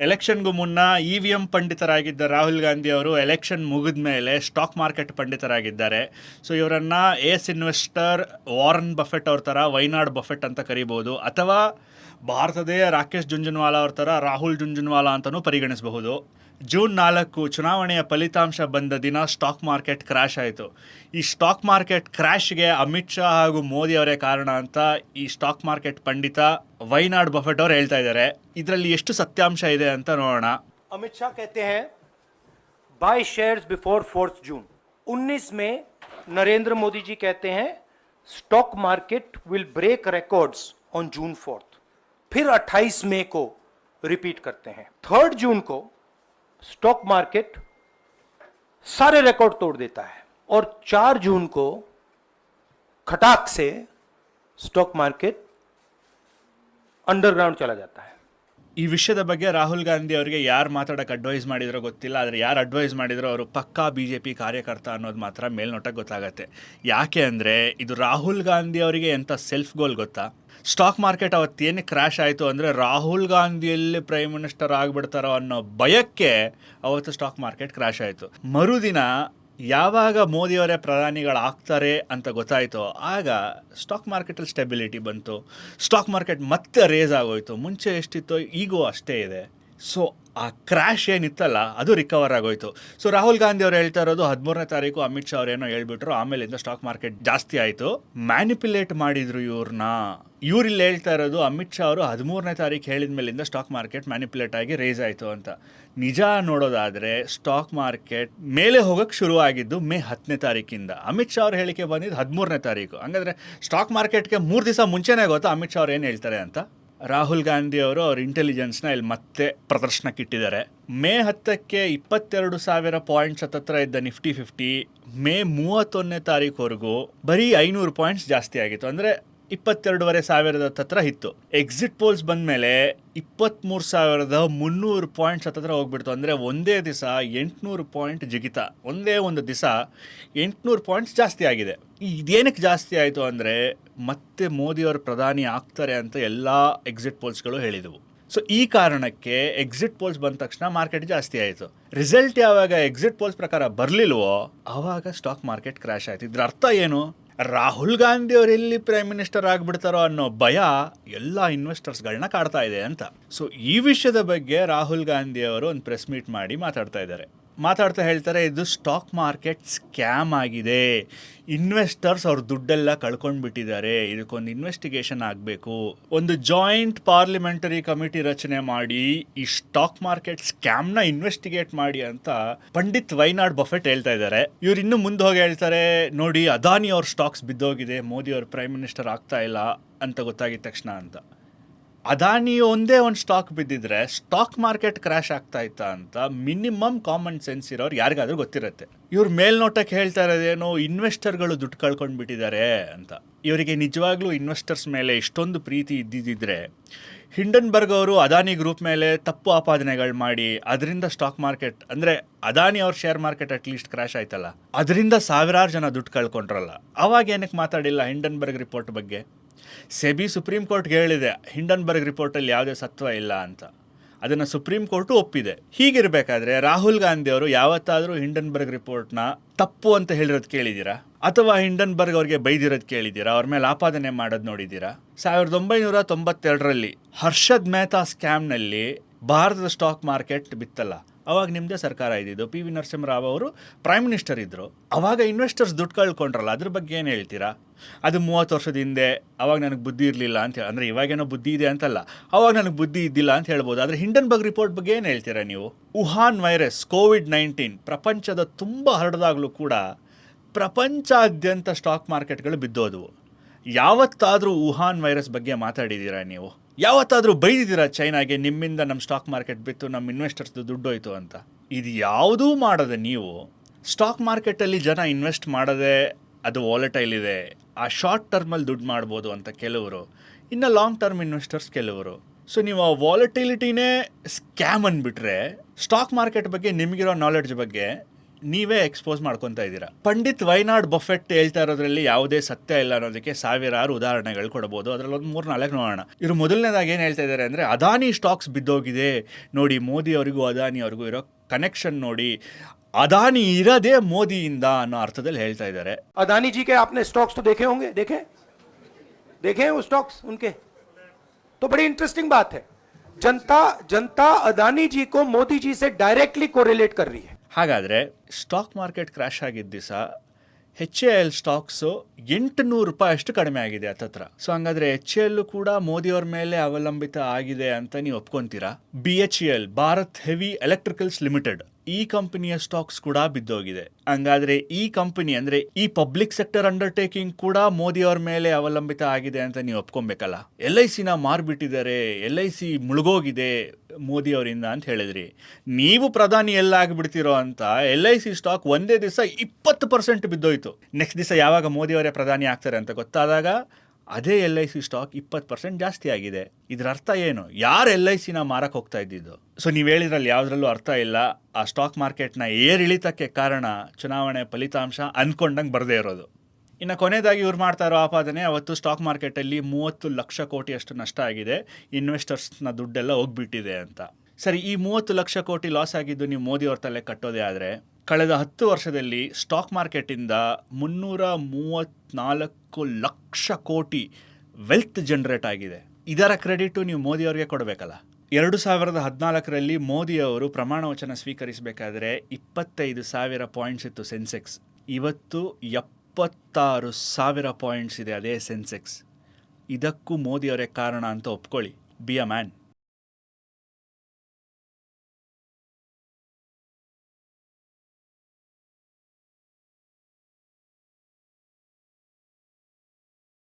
ಎಲೆಕ್ಷನ್ಗೂ ಮುನ್ನ E V M ಪಂಡಿತರಾಗಿದ್ದ ರಾಹುಲ್ ಗಾಂಧಿ ಅವರು ಎಲೆಕ್ಷನ್ ಮುಗಿದ ಮೇಲೆ ಸ್ಟಾಕ್ ಮಾರ್ಕೆಟ್ ಪಂಡಿತರಾಗಿದ್ದಾರೆ. ಸೊ ಇವರನ್ನು ಏಸ್ ಇನ್ವೆಸ್ಟರ್ ವಾರನ್ ಬಫೆಟ್ ಅವ್ರ ಥರ, ವೈನಾಡ್ ಬಫೆಟ್ ಅಂತ ಕರಿಬೋದು ಅಥವಾ ಭಾರತದೇ ರಾಕೇಶ್ ಜುಂಜುನ್ವಾಲಾ ಅವ್ರ ಥರ ರಾಹುಲ್ ಜುಂಜುನ್ವಾಲಾ ಅಂತಲೂ ಪರಿಗಣಿಸಬಹುದು. ಜೂನ್ ನಾಲ್ಕು ಚುನಾವಣೆಯ ಫಲಿತಾಂಶ ಬಂದ ದಿನ ಸ್ಟಾಕ್ ಮಾರ್ಕೆಟ್ ಕ್ರ್ಯಾಶ್ ಆಯಿತು ಈ ಸ್ಟಾಕ್ ಮಾರ್ಕೆಟ್ ಕ್ರ್ಯಾಶ್ಗೆ ಅಮಿತ್ ಶಾ ಹಾಗೂ ಮೋದಿ ಅವರೇ ಕಾರಣ ಅಂತ ಈ ಸ್ಟಾಕ್ ಮಾರ್ಕೆಟ್ ಪಂಡಿತ ವೈನಾಡ್ ಬಫೆಟ್ ಅವ್ರು ಹೇಳ್ತಾ ಇದ್ದಾರೆ ಇದರಲ್ಲಿ ಎಷ್ಟು ಸತ್ಯಾಂಶ ಇದೆ ಅಂತ ನೋಡೋಣ अमित शाह कहते हैं buy shares before fourth June 19 में नरेंद्र मोदी जी कहते हैं stock market will break records on June fourth फिर 28 मई को रिपीट करते हैं थर्ड जून को स्टॉक मार्केट सारे रिकॉर्ड तोड़ देता है और 4 जून को खटाक से स्टॉक मार्केट अंडरग्राउंड चला जाता है। ಈ ವಿಷಯದ ಬಗ್ಗೆ ರಾಹುಲ್ ಗಾಂಧಿ ಅವರಿಗೆ ಯಾರು ಮಾತಾಡೋಕೆ ಅಡ್ವೈಸ್ ಮಾಡಿದ್ರೋ ಗೊತ್ತಿಲ್ಲ, ಆದರೆ ಯಾರು ಅಡ್ವೈಸ್ ಮಾಡಿದ್ರೋ ಅವರು ಪಕ್ಕಾ ಬಿ ಜೆ ಪಿ ಕಾರ್ಯಕರ್ತ ಅನ್ನೋದು ಮಾತ್ರ ಮೇಲ್ನೋಟಕ್ಕೆ ಗೊತ್ತಾಗತ್ತೆ. ಯಾಕೆ ಅಂದರೆ ಇದು ರಾಹುಲ್ ಗಾಂಧಿ ಅವರಿಗೆ ಎಂಥ ಸೆಲ್ಫ್ ಗೋಲ್ ಗೊತ್ತಾ? ಸ್ಟಾಕ್ ಮಾರ್ಕೆಟ್ ಅವತ್ತೇನು ಕ್ರ್ಯಾಶ್ ಆಯಿತು ಅಂದರೆ ರಾಹುಲ್ ಗಾಂಧಿಯಲ್ಲಿ ಪ್ರೈಮ್ ಮಿನಿಸ್ಟರ್ ಆಗಿಬಿಡ್ತಾರೋ ಅನ್ನೋ ಭಯಕ್ಕೆ ಅವತ್ತು ಸ್ಟಾಕ್ ಮಾರ್ಕೆಟ್ ಕ್ರ್ಯಾಶ್ ಆಯಿತು. ಮರುದಿನ ಯಾವಾಗ ಮೋದಿಯವರೇ ಪ್ರಧಾನಿಗಳಾಗ್ತಾರೆ ಅಂತ ಗೊತ್ತಾಯಿತೋ, ಆಗ ಸ್ಟಾಕ್ ಮಾರ್ಕೆಟಲ್ಲಿ ಸ್ಟೆಬಿಲಿಟಿ ಬಂತು. ಸ್ಟಾಕ್ ಮಾರ್ಕೆಟ್ ಮತ್ತೆ ರೇಸ್ ಆಗೋಯ್ತು. ಮುಂಚೆ ಎಷ್ಟಿತ್ತೋ, ಈಗೂ ಅಷ್ಟೇ ಇದೆ. ಸೊ ಆ ಕ್ರ್ಯಾಶ್ ಏನಿತ್ತಲ್ಲ, ಅದು ರಿಕವರ್ ಆಗೋಯ್ತು. ಸೊ ರಾಹುಲ್ ಗಾಂಧಿ ಅವರು ಹೇಳ್ತಾ ಇರೋದು ಹದಿಮೂರನೇ ತಾರೀಕು ಅಮಿತ್ ಶಾ ಅವ್ರೇನೋ ಹೇಳ್ಬಿಟ್ರು, ಆಮೇಲಿಂದ ಸ್ಟಾಕ್ ಮಾರ್ಕೆಟ್ ಜಾಸ್ತಿ ಆಯಿತು. ಮ್ಯಾನಿಪ್ಯುಲೇಟ್ ಮಾಡಿದ್ರು ಇವ್ರನ್ನ ಇವ್ರಿಲ್ಲಿ ಹೇಳ್ತಾ ಇರೋದು ಅಮಿತ್ ಶಾ ಅವರು ಹದಿಮೂರನೇ ತಾರೀಕು ಹೇಳಿದ ಮೇಲಿಂದ ಸ್ಟಾಕ್ ಮಾರ್ಕೆಟ್ ಮ್ಯಾನಿಪ್ಯುಲೇಟ್ ಆಗಿ ರೇಸ್ ಆಯಿತು ಅಂತ. ನಿಜ ನೋಡೋದಾದರೆ ಸ್ಟಾಕ್ ಮಾರ್ಕೆಟ್ ಮೇಲೆ ಹೋಗೋಕ್ಕೆ ಶುರುವಾಗಿದ್ದು ಮೇ ಹತ್ತನೇ ತಾರೀಕಿಂದ. ಅಮಿತ್ ಶಾ ಅವ್ರ ಹೇಳಿಕೆ ಬಂದಿದ್ದು ಹದಿಮೂರನೇ ತಾರೀಕು. ಹಂಗಾದ್ರೆ ಸ್ಟಾಕ್ ಮಾರ್ಕೆಟ್ಗೆ ಮೂರು ದಿವಸ ಮುಂಚೆನೇ ಗೊತ್ತಾ ಅಮಿತ್ ಶಾ ಅವ್ರು ಏನು ಹೇಳ್ತಾರೆ ಅಂತ? ರಾಹುಲ್ ಗಾಂಧಿ ಅವರು ಅವ್ರ ಇಂಟೆಲಿಜೆನ್ಸ್ನ ಇಲ್ಲಿ ಮತ್ತೆ ಪ್ರದರ್ಶನಕ್ಕೆ ಇಟ್ಟಿದ್ದಾರೆ ಮೇ ಹತ್ತಕ್ಕೆ ಇಪ್ಪತ್ತೆರಡು ಸಾವಿರ ಪಾಯಿಂಟ್ಸ್ ಹತ್ತತ್ರ ಇದ್ದ ನಿಫ್ಟಿ ಫಿಫ್ಟಿ ಮೇ ಮೂವತ್ತೊಂದನೇ ತಾರೀಕುವರೆಗೂ ಬರೀ ಐನೂರು ಪಾಯಿಂಟ್ಸ್ ಜಾಸ್ತಿ ಆಗಿತ್ತು. ಅಂದರೆ ಇಪ್ಪತ್ತೆರಡುವರೆ ಸಾವಿರದ ಹತ್ರ ಇತ್ತು. ಎಕ್ಸಿಟ್ ಪೋಲ್ಸ್ ಬಂದಮೇಲೆ ಇಪ್ಪತ್ತ್ಮೂರು ಸಾವಿರದ ಮುನ್ನೂರು ಪಾಯಿಂಟ್ಸ್ ಹತ್ತತ್ರ ಹೋಗ್ಬಿಡ್ತು. ಅಂದರೆ ಒಂದೇ ದಿವಸ ಎಂಟುನೂರು ಪಾಯಿಂಟ್ ಜಿಗಿತ. ಒಂದೇ ಒಂದು ದಿವಸ ಎಂಟುನೂರು ಪಾಯಿಂಟ್ಸ್ ಜಾಸ್ತಿ ಆಗಿದೆ. ಇದೇನಕ್ಕೆ ಜಾಸ್ತಿ ಆಯಿತು ಅಂದರೆ ಮತ್ತೆ ಮೋದಿಯವರು ಪ್ರಧಾನಿ ಆಗ್ತಾರೆ ಅಂತ ಎಲ್ಲ ಎಕ್ಸಿಟ್ ಪೋಲ್ಸ್ಗಳು ಹೇಳಿದವು. ಸೊ ಈ ಕಾರಣಕ್ಕೆ ಎಕ್ಸಿಟ್ ಪೋಲ್ಸ್ ಬಂದ ತಕ್ಷಣ ಮಾರ್ಕೆಟ್ ಜಾಸ್ತಿ ಆಯಿತು. ರಿಸಲ್ಟ್ ಯಾವಾಗ ಎಕ್ಸಿಟ್ ಪೋಲ್ಸ್ ಪ್ರಕಾರ ಬರಲಿಲ್ವೋ ಆವಾಗ ಸ್ಟಾಕ್ ಮಾರ್ಕೆಟ್ ಕ್ರ್ಯಾಶ್ ಆಯಿತು. ಇದ್ರ ಅರ್ಥ ಏನು? ರಾಹುಲ್ ಗಾಂಧಿ ಅವರು ಎಲ್ಲಿ ಪ್ರೈಮ್ ಮಿನಿಸ್ಟರ್ ಆಗಿಬಿಡ್ತಾರೋ ಅನ್ನೋ ಭಯ ಎಲ್ಲ ಇನ್ವೆಸ್ಟರ್ಸ್ಗಳನ್ನ ಕಾಡ್ತಾ ಇದೆ ಅಂತ. ಸೊ ಈ ವಿಷಯದ ಬಗ್ಗೆ ರಾಹುಲ್ ಗಾಂಧಿ ಅವರು ಒಂದು ಪ್ರೆಸ್ ಮೀಟ್ ಮಾಡಿ ಮಾತಾಡ್ತಾ ಇದ್ದಾರೆ. ಮಾತಾಡ್ತಾ ಹೇಳ್ತಾರೆ, ಇದು ಸ್ಟಾಕ್ ಮಾರ್ಕೆಟ್ ಸ್ಕ್ಯಾಮ್ ಆಗಿದೆ. ಇನ್ವೆಸ್ಟರ್ಸ್ ಅವ್ರ ದುಡ್ಡೆಲ್ಲ ಕಳ್ಕೊಂಡ್ಬಿಟ್ಟಿದ್ದಾರೆ. ಇದಕ್ಕೊಂದು ಇನ್ವೆಸ್ಟಿಗೇಷನ್ ಆಗಬೇಕು. ಒಂದು ಜಾಯಿಂಟ್ ಪಾರ್ಲಿಮೆಂಟರಿ ಕಮಿಟಿ ರಚನೆ ಮಾಡಿ, ಈ ಸ್ಟಾಕ್ ಮಾರ್ಕೆಟ್ ಸ್ಕ್ಯಾಮ್ನ ಇನ್ವೆಸ್ಟಿಗೇಟ್ ಮಾಡಿ ಅಂತ ಪಂಡಿತ್ ವೈನಾಡ್ ಬಫೆಟ್ ಹೇಳ್ತಾ ಇದ್ದಾರೆ. ಇವ್ರು ಇನ್ನೂ ಮುಂದೆ ಹೋಗಿ ಹೇಳ್ತಾರೆ, ನೋಡಿ, ಅದಾನಿ ಅವ್ರ ಸ್ಟಾಕ್ಸ್ ಬಿದ್ದೋಗಿದೆ. ಮೋದಿ ಅವ್ರ ಪ್ರೈಮ್ ಮಿನಿಸ್ಟರ್ ಆಗ್ತಾ ಇಲ್ಲ ಅಂತ ಗೊತ್ತಾಗಿದ ತಕ್ಷಣ ಅಂತ. ಅದಾನಿ ಒಂದೇ ಒಂದು ಸ್ಟಾಕ್ ಬಿದ್ದಿದ್ರೆ ಸ್ಟಾಕ್ ಮಾರ್ಕೆಟ್ ಕ್ರ್ಯಾಶ್ ಆಗ್ತಾ ಇತ್ತಾ ಅಂತ ಮಿನಿಮಮ್ ಕಾಮನ್ ಸೆನ್ಸ್ ಇರೋರು ಯಾರಿಗಾದ್ರೂ ಗೊತ್ತಿರುತ್ತೆ. ಇವ್ರ ಮೇಲ್ನೋಟಕ್ಕೆ ಹೇಳ್ತಾ ಇರೋದೇನು ಇನ್ವೆಸ್ಟರ್ಗಳು ದುಡ್ಡು ಕಳ್ಕೊಂಡು ಬಿಟ್ಟಿದ್ದಾರೆ ಅಂತ. ಇವರಿಗೆ ನಿಜವಾಗ್ಲೂ ಇನ್ವೆಸ್ಟರ್ಸ್ ಮೇಲೆ ಇಷ್ಟೊಂದು ಪ್ರೀತಿ ಇದ್ದಿದ್ದಿದ್ರೆ ಹಿಂಡನ್ಬರ್ಗ್ ಅವರು ಅದಾನಿ ಗ್ರೂಪ್ ಮೇಲೆ ತಪ್ಪು ಆಪಾದನೆಗಳು ಮಾಡಿ, ಅದರಿಂದ ಸ್ಟಾಕ್ ಮಾರ್ಕೆಟ್ ಅಂದರೆ ಅದಾನಿ ಅವ್ರ ಶೇರ್ ಮಾರ್ಕೆಟ್ ಅಟ್ಲೀಸ್ಟ್ ಕ್ರ್ಯಾಶ್ ಆಯ್ತಲ್ಲ. ಅದರಿಂದ ಸಾವಿರಾರು ಜನ ದುಡ್ಡು ಕಳ್ಕೊಂಡ್ರಲ್ಲ. ಅವಾಗ ಏನಕ್ಕೆ ಮಾತಾಡಿಲ್ಲ ಹಿಂಡನ್ಬರ್ಗ್ ರಿಪೋರ್ಟ್ ಬಗ್ಗೆ? ಸೆಬಿ ಸುಪ್ರೀಂ ಕೋರ್ಟ್ಗೆ ಹೇಳಿದೆ, ಹಿಂಡನ್ಬರ್ಗ್ ರಿಪೋರ್ಟಲ್ಲಿ ಯಾವುದೇ ಸತ್ವ ಇಲ್ಲ ಅಂತ. ಅದನ್ನು ಸುಪ್ರೀಂ ಕೋರ್ಟು ಒಪ್ಪಿದೆ. ಹೀಗಿರಬೇಕಾದ್ರೆ ರಾಹುಲ್ ಗಾಂಧಿ ಅವರು ಯಾವತ್ತಾದರೂ ಹಿಂಡನ್ಬರ್ಗ್ ರಿಪೋರ್ಟ್ನ ತಪ್ಪು ಅಂತ ಹೇಳಿರೋದು ಕೇಳಿದ್ದೀರಾ ಅಥವಾ ಹಿಂಡನ್ಬರ್ಗ್ ಅವ್ರಿಗೆ ಬೈದಿರೋದು ಕೇಳಿದ್ದೀರಾ ಅವ್ರ ಮೇಲೆ ಆಪಾದನೆ ಮಾಡೋದು ನೋಡಿದ್ದೀರಾ ಸಾವಿರದ ಒಂಬೈನೂರ ತೊಂಬತ್ತೆರಡರಲ್ಲಿ ಹರ್ಷದ್ ಮೆಹ್ತಾ ಸ್ಕ್ಯಾಮ್ನಲ್ಲಿ ಭಾರತದ ಸ್ಟಾಕ್ ಮಾರ್ಕೆಟ್ ಬಿತ್ತಲ್ಲ. ಅವಾಗ ನಿಮ್ಮದೇ ಸರ್ಕಾರ ಇದ್ದಿದ್ದು ಪಿ ವಿ ನರಸಿಂಹರಾವ್ ಅವರು ಪ್ರೈಮ್ ಮಿನಿಸ್ಟರ್ ಇದ್ದರು ಅವಾಗ ಇನ್ವೆಸ್ಟರ್ಸ್ ದುಡ್ಡು ಕಳ್ಕೊಂಡ್ರಲ್ಲ, ಅದ್ರ ಬಗ್ಗೆ ಏನು ಹೇಳ್ತೀರಾ? ಅದು ಮೂವತ್ತು ವರ್ಷದ ಹಿಂದೆ, ಅವಾಗ ನನಗೆ ಬುದ್ಧಿ ಇರಲಿಲ್ಲ ಅಂತ ಹೇಳಿ, ಅಂದರೆ ಇವಾಗೇನೋ ಬುದ್ಧಿ ಇದೆ ಅಂತಲ್ಲ, ಅವಾಗ ನನಗೆ ಬುದ್ಧಿ ಇದ್ದಿಲ್ಲ ಅಂತ ಹೇಳ್ಬೋದು. ಆದರೆ ಹಿಂಡನ್ಬರ್ಗ್ ರಿಪೋರ್ಟ್ ಬಗ್ಗೆ ಏನು ಹೇಳ್ತೀರಾ ನೀವು? ವುಹಾನ್ ವೈರಸ್ ಕೋವಿಡ್ ನೈನ್ಟೀನ್, ಪ್ರಪಂಚದ ತುಂಬ ಹರಡದಾಗಲೂ ಕೂಡ ಪ್ರಪಂಚಾದ್ಯಂತ ಸ್ಟಾಕ್ ಮಾರ್ಕೆಟ್ಗಳು ಬಿದ್ದೋದವು. ಯಾವತ್ತಾದರೂ ವುಹಾನ್ ವೈರಸ್ ಬಗ್ಗೆ ಮಾತಾಡಿದ್ದೀರಾ ನೀವು? ಯಾವತ್ತಾದರೂ ಬೈದಿದ್ದೀರಾ ಚೈನಾಗೆ ನಿಮ್ಮಿಂದ ನಮ್ಮ ಸ್ಟಾಕ್ ಮಾರ್ಕೆಟ್ ಬಿತ್ತು ನಮ್ಮ ಇನ್ವೆಸ್ಟರ್ಸ್ದು ದುಡ್ಡು ಹೋಯ್ತು ಅಂತ? ಇದು ಯಾವುದೂ ಮಾಡದೆ ನೀವು ಸ್ಟಾಕ್ ಮಾರ್ಕೆಟಲ್ಲಿ ಜನ ಇನ್ವೆಸ್ಟ್ ಮಾಡದೆ ಅದು ವಾಲೆಟೈಲ್ ಇದೆ, ಆ ಶಾರ್ಟ್ ಟರ್ಮಲ್ಲಿ ದುಡ್ಡು ಮಾಡ್ಬೋದು ಅಂತ ಕೆಲವರು, ಇನ್ನು ಲಾಂಗ್ ಟರ್ಮ್ ಇನ್ವೆಸ್ಟರ್ಸ್ ಕೆಲವರು. ಸೊ ನೀವು ಆ ವಾಲೆಟಿಲಿಟಿನೇ ಸ್ಕ್ಯಾಮ್ ಅಂದ್ಬಿಟ್ರೆ ಸ್ಟಾಕ್ ಮಾರ್ಕೆಟ್ ಬಗ್ಗೆ ನಿಮಗಿರೋ ನಾಲೆಡ್ಜ್ ಬಗ್ಗೆ ನೀವೇ ಎಕ್ಸ್ಪೋಸ್ ಮಾಡ್ಕೊತಾ ಇದ್ದೀರಾ ಪಂಡಿತ್ ವೈನಾಡ್ ಬಫೆಟ್ ಹೇಳ್ತಾ ಇರೋದ್ರಲ್ಲಿ ಯಾವುದೇ ಸತ್ಯ ಇಲ್ಲ ಅನ್ನೋದಕ್ಕೆ ಸಾವಿರಾರು ಉದಾಹರಣೆಗಳು ಕೊಡಬಹುದು ಅದರಲ್ಲಿ ಒಂದು ಮೂರು ನಾಲ್ಕು ನೋಡೋಣ ಇವರು ಮೊದಲನೇದಾಗಿ ಏನು ಹೇಳ್ತಾ ಇದ್ದಾರೆ ಅಂದರೆ ಅದಾನಿ ಸ್ಟಾಕ್ಸ್ ಬಿದ್ದೋಗಿದೆ ನೋಡಿ ಮೋದಿ ಅವರಿಗೂ ಅದಾನಿ ಅವ್ರಿಗೂ ಇರೋ ಕನೆಕ್ಷನ್ ನೋಡಿ ಅದಾನಿ ಇರೋದೇ ಮೋದಿಯಿಂದ ಅನ್ನೋ ಅರ್ಥದಲ್ಲಿ ಹೇಳ್ತಾ ಇದ್ದಾರೆ अदानी जी के आपने स्टॉक्स तो देखे होंगे देखे देखे हैं वो स्टॉक्स उनके तो बड़ी इंटरेस्टिंग बात है जनता जनता अदानी जी को मोदी जी से डायरेक्टली कोरिलेट कर रही है ಹಾಗಾದರೆ ಸ್ಟಾಕ್ ಮಾರ್ಕೆಟ್ ಕ್ರ್ಯಾಶ್ ಆಗಿದ್ದ ದಿವಸ ಹೆಚ್ ಎ ಎಲ್ ಸ್ಟಾಕ್ಸು ಎಂಟುನೂರು ರೂಪಾಯಿ ಅಷ್ಟು ಕಡಿಮೆ ಆಗಿದೆ ಹತ್ತತ್ರ ಸೊ ಹಂಗಾದ್ರೆ ಎಚ್ ಎ ಎಲ್ ಕೂಡ ಮೋದಿಯವ್ರ ಮೇಲೆ ಅವಲಂಬಿತ ಆಗಿದೆ ಅಂತ ನೀವು ಒಪ್ಕೊಂತೀರಾ? B H L Bharat heavy electricals limited. ಈ ಕಂಪನಿಯ ಸ್ಟಾಕ್ಸ್ ಕೂಡ ಬಿದ್ದೋಗಿದೆ. ಹಂಗಾದ್ರೆ ಈ ಕಂಪನಿ ಅಂದ್ರೆ ಈ ಪಬ್ಲಿಕ್ ಸೆಕ್ಟರ್ ಅಂಡರ್ಟೇಕಿಂಗ್ ಕೂಡ ಮೋದಿ ಅವರ ಮೇಲೆ ಅವಲಂಬಿತ ಆಗಿದೆ ಅಂತ ನೀವು ಒಪ್ಕೊಬೇಕಲ್ಲ? ಎಲ್ ಐ ಸಿನ ಮಾರ್ಬಿಟ್ಟಿದ್ದಾರೆ, ಎಲ್ ಐ ಸಿ ಮುಳುಗೋಗಿದೆ ಮೋದಿ ಅವರಿಂದ ಅಂತ ಹೇಳಿದ್ರಿ. ನೀವು ಪ್ರಧಾನಿ ಎಲ್ಲ ಆಗಿಬಿಡ್ತಿರೋ ಅಂತ ಎಲ್ ಐ ಸಿ ಸ್ಟಾಕ್ ಒಂದೇ ದಿವಸ ಇಪ್ಪತ್ತು ಪರ್ಸೆಂಟ್ ಬಿದ್ದೋಯ್ತು. ನೆಕ್ಸ್ಟ್ ದಿವಸ ಯಾವಾಗ ಮೋದಿ ಅವರೇ ಪ್ರಧಾನಿ ಆಗ್ತಾರೆ ಅಂತ ಗೊತ್ತಾದಾಗ ಅದೇ ಎಲ್ ಐ ಸಿ ಸ್ಟಾಕ್ ಇಪ್ಪತ್ತು ಪರ್ಸೆಂಟ್ ಜಾಸ್ತಿ ಆಗಿದೆ. ಇದರ ಅರ್ಥ ಏನು? ಯಾರು ಎಲ್ ಐ ಸಿನ ಮಾರಕ್ಕೆ ಹೋಗ್ತಾ ಇದ್ದಿದ್ದು? ಸೊ ನೀವು ಹೇಳಿದ್ರಲ್ಲಿ ಯಾವುದ್ರಲ್ಲೂ ಅರ್ಥ ಇಲ್ಲ. ಆ ಸ್ಟಾಕ್ ಮಾರ್ಕೆಟ್ನ ಏರಿಳಿತಕ್ಕೆ ಕಾರಣ ಚುನಾವಣೆ ಫಲಿತಾಂಶ ಅಂದ್ಕೊಂಡಂಗೆ ಬರದೇ ಇರೋದು. ಇನ್ನು ಕೊನೆಯದಾಗಿ ಇವ್ರು ಮಾಡ್ತಾ ಇರೋ ಆಪಾದನೆ, ಅವತ್ತು ಸ್ಟಾಕ್ ಮಾರ್ಕೆಟಲ್ಲಿ ಮೂವತ್ತು ಲಕ್ಷ ಕೋಟಿಯಷ್ಟು ನಷ್ಟ ಆಗಿದೆ. ಇನ್ವೆಸ್ಟರ್ಸ್ನ ದುಡ್ಡೆಲ್ಲ ಹೋಗ್ಬಿಟ್ಟಿದೆ ಅಂತ. ಸರಿ, ಈ ಮೂವತ್ತು ಲಕ್ಷ ಕೋಟಿ ಲಾಸ್ ಆಗಿದ್ದು ನೀವು ಮೋದಿ ಅವ್ರ ತಲೆ ಕಟ್ಟೋದೇ ಆದರೆ ಕಳೆದ ಹತ್ತು ವರ್ಷದಲ್ಲಿ ಸ್ಟಾಕ್ ಮಾರ್ಕೆಟಿಂದ ಮುನ್ನೂರ ಮೂವತ್ತ್ನಾಲ್ಕು ಲಕ್ಷ ಕೋಟಿ ವೆಲ್ತ್ ಜನರೇಟ್ ಆಗಿದೆ. ಇದರ ಕ್ರೆಡಿಟು ನೀವು ಮೋದಿ ಅವರಿಗೆ ಕೊಡಬೇಕಲ್ಲ? ಎರಡು ಸಾವಿರದ ಹದಿನಾಲ್ಕರಲ್ಲಿ ಮೋದಿ ಅವರು ಪ್ರಮಾಣ ವಚನ ಸ್ವೀಕರಿಸಬೇಕಾದ್ರೆ ಇಪ್ಪತ್ತೈದು ಸಾವಿರ ಪಾಯಿಂಟ್ಸ್ ಇತ್ತು ಸೆನ್ಸೆಕ್ಸ್ ಇವತ್ತು ಎಪ್ಪತ್ತಾರು ಸಾವಿರ ಪಾಯಿಂಟ್ಸ್ ಇದೆ ಅದೇ ಸೆನ್ಸೆಕ್ಸ್ ಇದಕ್ಕೂ ಮೋದಿ ಅವರೇ ಕಾರಣ ಅಂತ ಒಪ್ಕೊಳ್ಳಿ. Be a man